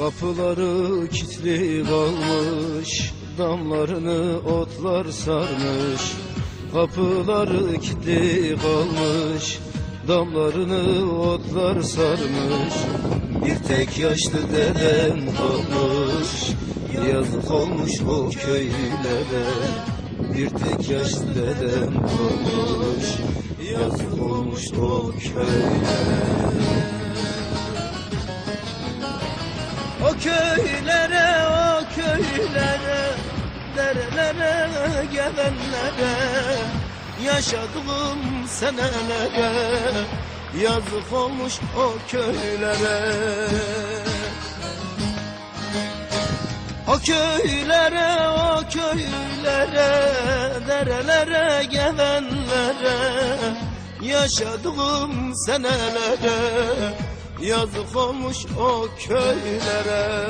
Kapıları kilitli kalmış Damlarını otlar sarmış. Kapıları kilitli kalmış Damlarını otlar sarmış. Bir tek yaşlı dedem kalmış Yazık olmuş o köylere. Bir tek yaşlı dedem kalmış Yazık olmuş o köylere köylere, o köylere, derelere, gelenlere, yaşadığım senelere, yazık olmuş o köylere. O köylere, o köylere, derelere, gelenlere, yaşadığım senelere, yazık olmuş o köylere.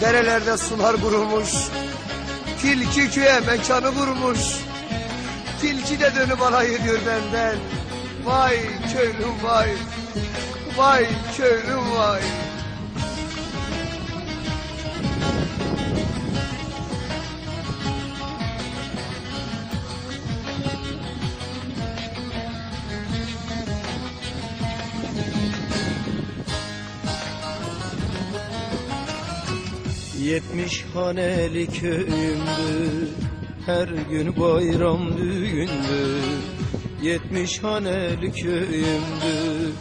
Derelerde sular kurumuş. Tilki köye mekanı kurmuş. Tilki de dönüp alay ediyor benden. Vay köylüm vay. Vay köylüm vay. Yetmiş haneli köyümdü Her gün bayram düğündü Yetmiş haneli köyümdü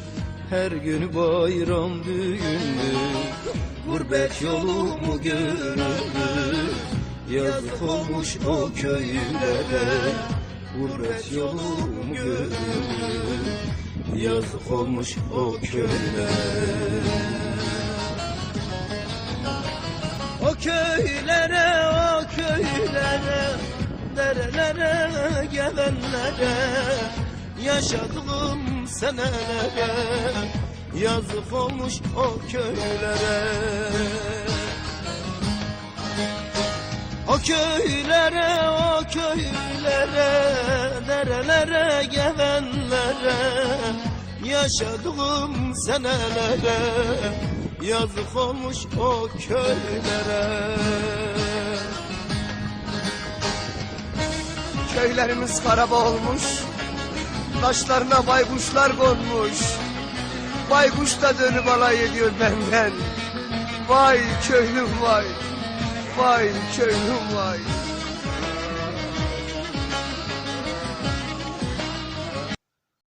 Her gün bayram düğündü Gurbet yolumu görürdü Yazık olmuş o köylere. Gurbet yolumu görürdü Yazık olmuş o köylere köylere, o köylere, derelere, gelenlere, yaşadığım senelere, yazık olmuş o köylere. O köylere, o köylere, derelere, gelenlere, yaşadığım senelere, yazık olmuş o köylere. Köylerimiz karaba olmuş. Taşlarına baykuşlar konmuş. Baykuş da dönüp alay ediyor benden. Vay köylüm vay. Vay köylüm vay.